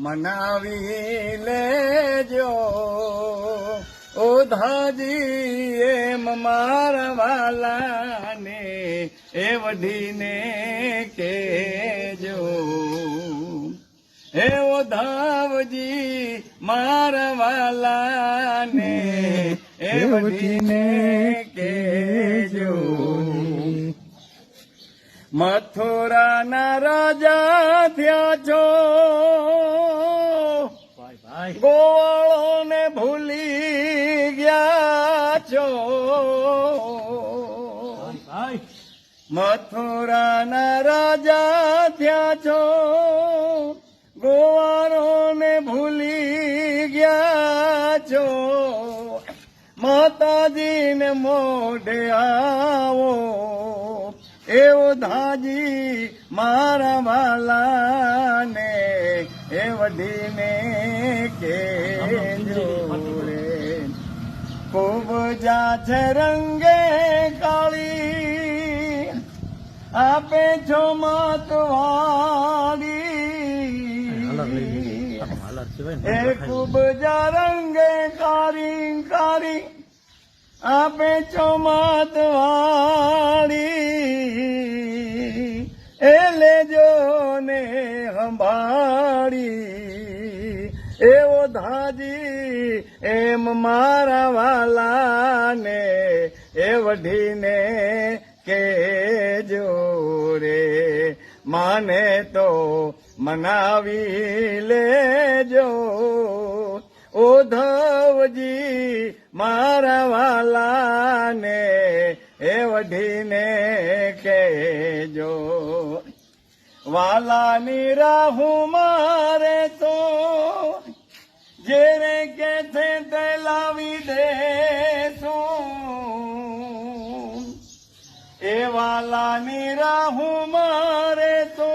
મનાવી લેજો ઓધાજી એમ મારા વાલાને એ વઢીને કેજો હે ઓધાવજી મારા વાલાને એ વઢીને કેજો મથુરાના રાજા થયા છો. ગોવાળોને ભૂલી ગયા છો. મથુરાના રાજા થયા છો. ગોવાળોને ભૂલી ગયા છો. માતાજીને મોઢે આવો. એવો ધાજી મારા વાલાને એ વઢીને કે જોરે ખૂબ જા છે રંગે કાળી આપે છો માતવાળી એ ખૂબ જા રંગે કારી કારી આપે છો માતવાળી ધાજી એમ મારા વાલાને એ વઢીને કેજો રે. માને તો મનાવી લેજો. ઓધવજી મારા વાલાને એ વઢીને કેજો વાલાની રાહુ મારે તો જેને કે છે તે લાવી દેશું. એ વાલાની રાહું મારે તો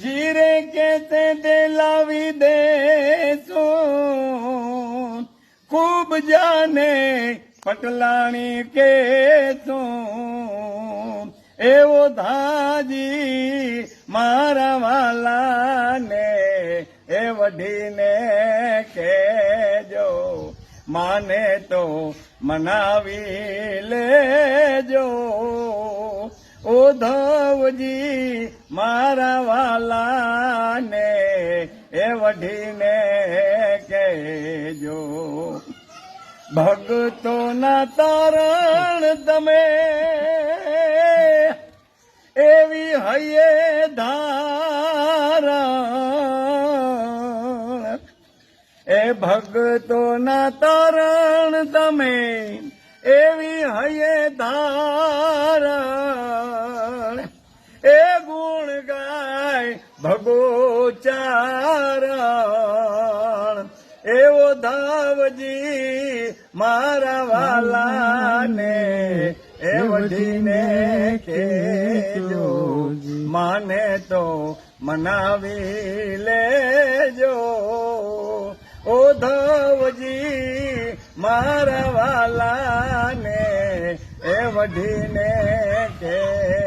જીરે કે તે તે લાવી દેશું. ખૂબ જાને પટલાણી કે તું એવો ધાજી મારા વાલાને વઢીને કેજો માને તો મનાવી લેજો. ઓધવજી મારા વાલાને એ વઢીને કહેજો, ભક્તોના તારણ તમે એવી હૈયે ધારણ એ ભગતોના તારણ તમે, એવી હયે ધારણ. એ ગુણ ગાય ભગો ચારણ એવો ધાવજી મારા વાલાને એ વઢીને કેજો માને તો મનાવી લેજો. ઓ ધવજી મારા વાલાને એ વઢીને કે